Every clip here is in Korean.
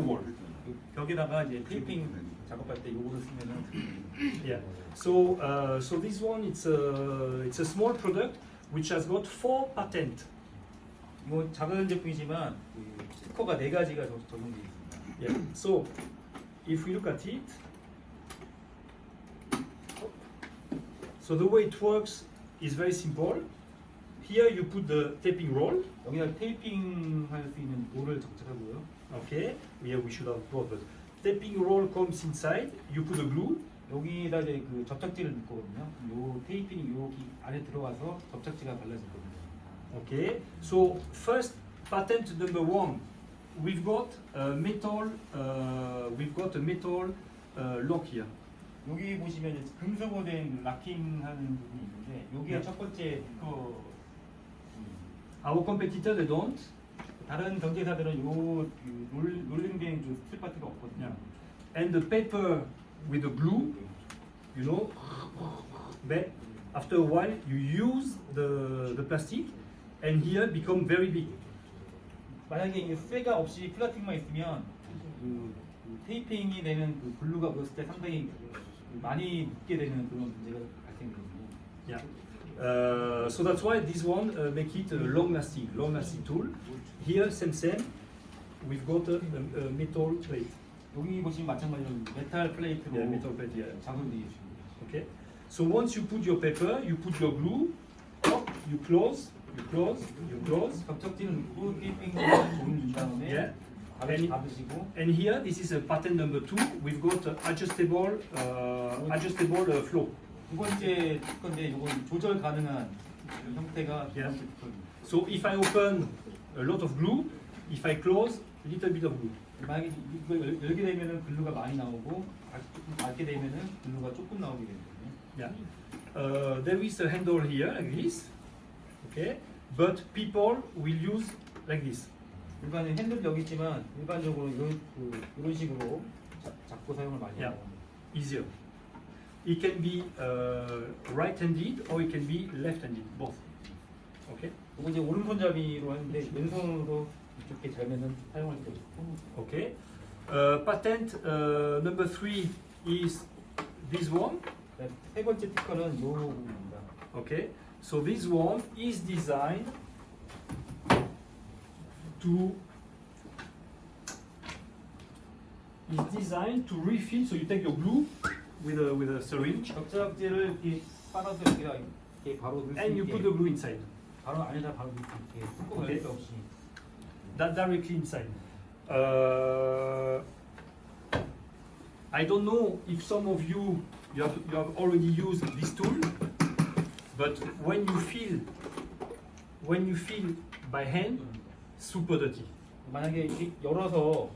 wall. 벽에다가 이제 테이핑 작업할 때 요거를 쓰면은 Yeah. So uh, so this one it's a it's a small product which has got four patent. 이거 작은 제품이지만 그 스티커가 네 가지가 적- 적용돼 있습니다. Yeah. So if we look at it, so the way it works is very simple. Here you put the taping roll. 여기다 테이핑 할 수 있는 롤을 장착하고요. Okay. Yeah, we should have brought, but taping roll comes inside. You put the glue. 여기다 이제 그 접착제를 넣을 거거든요. 요 테이핑이 여기 안에 들어가서 접착제가 겁니다. Okay. So first patent number one, we've got a metal. Uh, we've got a metal uh, lock here. 여기 보시면 이제 금속으로 된 락킹하는 부분이 있는데 여기에 네. 첫 번째 그 Our competitor they don't. 다른 경제사들은 요그 롤, 롤링된 그 스틸 파트가 없거든요. And the paper with the glue, you know, but after a while you use the the plastic, and here become very big. 만약에 이게 쇠가 없이 플라스틱만 있으면 그, 그 테이핑이 되는 그 글루가 묻었을 때 상당히 그 많이 묻게 되는 그런 문제가 발생되거든요. Yeah. Uh, so that's why this one uh, make it a long lasting, long lasting tool. Here same same, we've got a, a, a metal plate. 여기 보시면 마찬가지로 메탈 플레이트로 Yeah, metal plate. Yeah. 작업되어 있습니다. Okay. So once you put your paper, you put your glue, up, you close, you close, you close. 접착제를 넣고 테이핑을 종이 준 다음에 Yeah. 닫으- 닫으시고 And here, this is a pattern number two. We've got uh, adjustable, uh, adjustable uh, flow. 두 번째 건데 이건 조절 가능한 형태가 두 Yeah. 특허입니다. So if I open a lot of glue, if I close, a little bit of glue. 만약에 이걸 열- 열게 되면은 글루가 많이 나오고 닫- 닫게 되면은 글루가 조금 나오게 되거든요. Yeah. Uh, there is a handle here like this. Okay. But people will use like this. 일반 핸들 여기 있지만 일반적으로 이런 그, 이런 식으로 잡, 잡고 사용을 많이 Yeah. 하고 Easier. It can be uh, right-handed or it can be left-handed. Both. Okay. 이거 이제 오른손잡이로 하는데 왼손으로 이렇게 잘면은 사용할 수 있고 Okay. Uh, patent uh, number three is this one. 세 번째 특허는 이 부분입니다. Okay, so this one is designed to is designed to refill. So you take your glue with a with a syringe 접착제를 이렇게 빨아서 여기다 이렇게 바로 넣을 수 and you 있게 put the glue inside. 바로 안에다 바로 넣을 수 있게 뚜껑 오케이. 열수 없이 That directly inside. Uh, I don't know if some of you you have you have already used this tool, but when you feel when you feel by hand, super dirty. 만약에 이렇게 열어서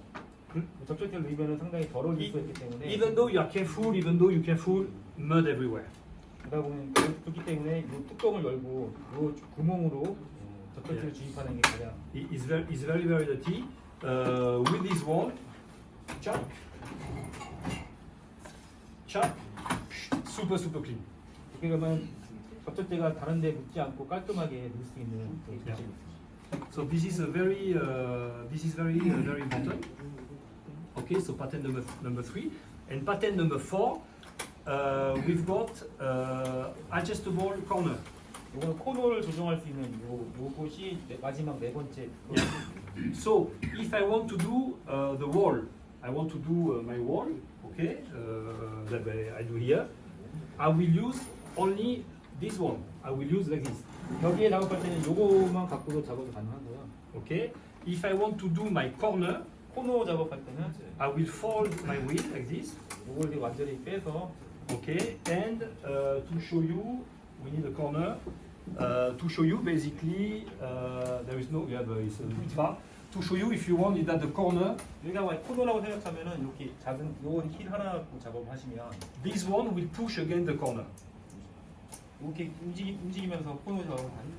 그 접착제를 넣으면 상당히 더러워질 수 있기 때문에 Even though you are careful, even though you careful, mud everywhere. 그러다 그- 그렇기 때문에 이 뚜껑을 열고 이 구멍으로 어, 접착제를 주입하는 게 가장 It is very, it's very, very dirty. Uh, with this one, chuck, chuck, super, super clean. 어떻게 보면 접착제가 다른 데 묻지 않고 깔끔하게 넣을 수 있는 그런 Yeah. 방식입니다. So this is a very, uh, this is very, uh, very important. Okay, so patent number number three, and patent number four, uh, we've got uh, adjustable corner. 이거는 코너를 조정할 수 있는 요 요것이 네- 마지막 네 번째 Yeah. So if I want to do uh, the wall, I want to do uh, my wall, okay, uh, that I I do here. I will use only this one. I will use like this, 벽에 작업할 때는 요거만 갖고도 작업이 가능하고요. okay. If I want to do my corner, 코너 작업할 때는 I will fold my wheel like this, 요걸 이렇게 완전히 빼서 okay. And uh, to show you, we need a corner. Uh, to show you, basically, uh, there is no. Yeah, but it's a bit far. To show you, if you want it at the corner, 여기가 코너라고 생각하면은 이렇게 작은 요힐 하나 갖고 작업을 하시면 this one will push against the corner. 이렇게 움직이, 움직이면서 코너 작업을 하는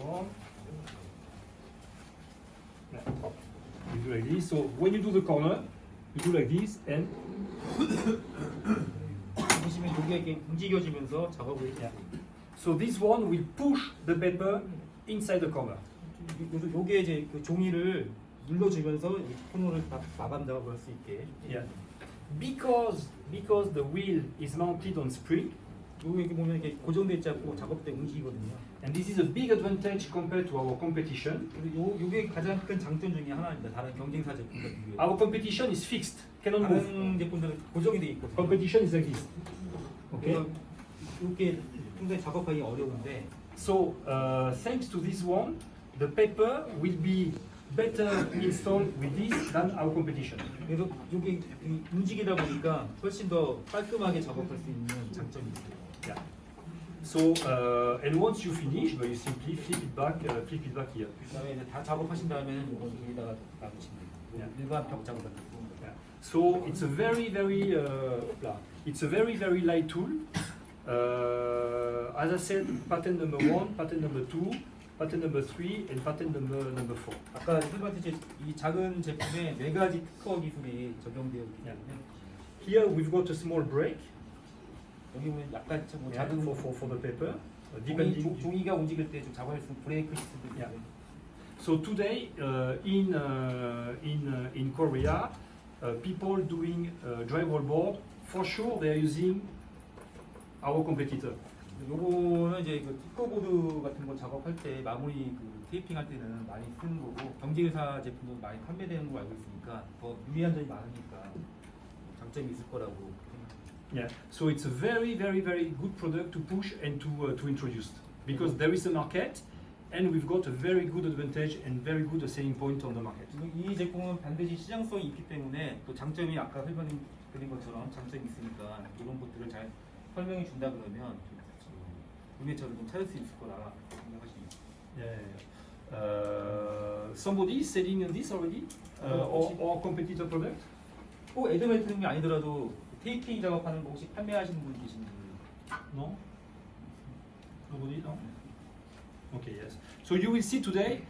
One. You do like this. So when you do the corner, you do like this and 보시면 여기가 이렇게 움직여지면서 작업을 해요. so this one will push the paper inside the corner. 그래서 요게 이제 그 종이를 눌러주면서 이 코너를 다 마감 작업을 할 수 있게. Yeah. Because because the wheel is mounted on spring, 여기 이렇게 보면 이렇게 고정돼 있지 않고 작업대 움직이거든요. and this is a big advantage compared to our competition. 그리고 요 요게 가장 큰 장점 중에 하나입니다. 다른 경쟁사 제품과 비교해. Our competition is fixed, cannot move. 다른 제품들은 고정이 돼 있거든요. Competition is this. Okay. 그래서 이렇게 상당히 작업하기 어려운데 So uh, thanks to this one, the paper will be better installed with this than our competition. 그래서 이게 이- 움직이다 보니까 훨씬 더 깔끔하게 작업할 수 있는 장점이 있어요. Yeah. So uh, and once you finish, well, you simply flip it back, uh, flip it back here. 그다음에 이제 다 작업하신 다음에는 이거 여기다가 놔두시면 돼요. 네. 일반 벽 작업할 때 쓰는 거. Yeah. So it's a very, very, uh, blah. it's a very, very light tool. Uh, as I said, pattern number one, pattern number two, pattern number three, and pattern number number four. 아까 힐바티지 이 작은 제품에 네 가지 특허 기술이 적용되어 있기 때문에 Here we've got a small break 여기 보면 약간 좀 뭐 yeah, 작은 for, for, for the paper, uh, 종이, depending. 종- 종이가 움직일 때 좀 작업할 수 있는 브레이크 시스템도 Yeah. 있고요. So today uh, in uh, in uh, in Korea, uh, people doing uh, drywall board for sure they are using our competitor. 요거는 이제 그 특허보드 같은 거 작업할 때 마무리 그 테이핑 할 때는 많이 쓰는 거고 경쟁사 제품도 많이 판매되는 거 알고 있으니까 더 유리한 점이 많으니까 장점이 있을 거라고 생각합니다. Yeah. So it's a very very very good product to push and to uh, to introduce because there is a market and we've got a very good advantage and very good selling point on the market. 그리고 이 제품은 반드시 시장성이 있기 때문에 또 장점이 아까 설명드린 것처럼 장점이 있으니까 이런 것들을 잘 설명해 준다 그러면 구매처를 좀 찾을 수 있을 거라 생각하십니다. Yeah. Uh, somebody selling this already uh, or, or competitor product? 꼭 에드메이트는 아니더라도 테이핑 작업하는 거 혹시 판매하시는 분 계신지 No? Nobody? No? Okay, yes. So you will see today,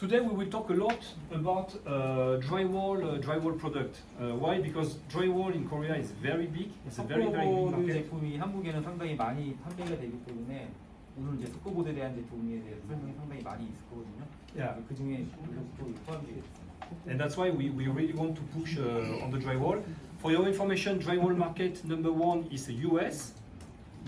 today we will talk a lot about uh, drywall, uh, drywall product. Uh, why? Because drywall in Korea is very big. It's a very, very big 스코보드 market. 제품이 한국에는 상당히 많이 판매가 되기 때문에 오늘 이제 스코보드에 대한 제품에 대해서 설명이 상당히 많이 있을 거거든요. Yeah. 그 중에 이것도 포함되어 있습니다. And that's why we, we really want to push uh, on the drywall. For your information, drywall market number one is the US,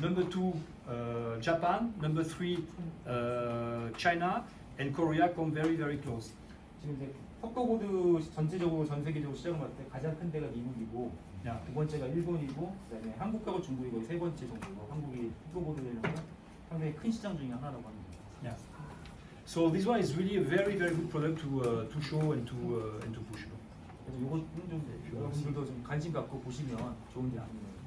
number two uh, Japan, number three uh, China, and Korea come very, very close. 지금 이제 석고보드 전체적으로 전 세계적으로 시장을 봤을 때 가장 큰 데가 미국이고 Yeah. 두 번째가 일본이고 그다음에 한국하고 중국이 거의 세 번째 정도로 한국이 석고보드 대회가 상당히 큰 시장 중에 하나라고 합니다. Yeah. So this one is really a very very good product to uh, to show and to uh, and to push. 그래서 이것은 좀 여러분들도 좀 관심 갖고 보시면 좋은 제품이에요.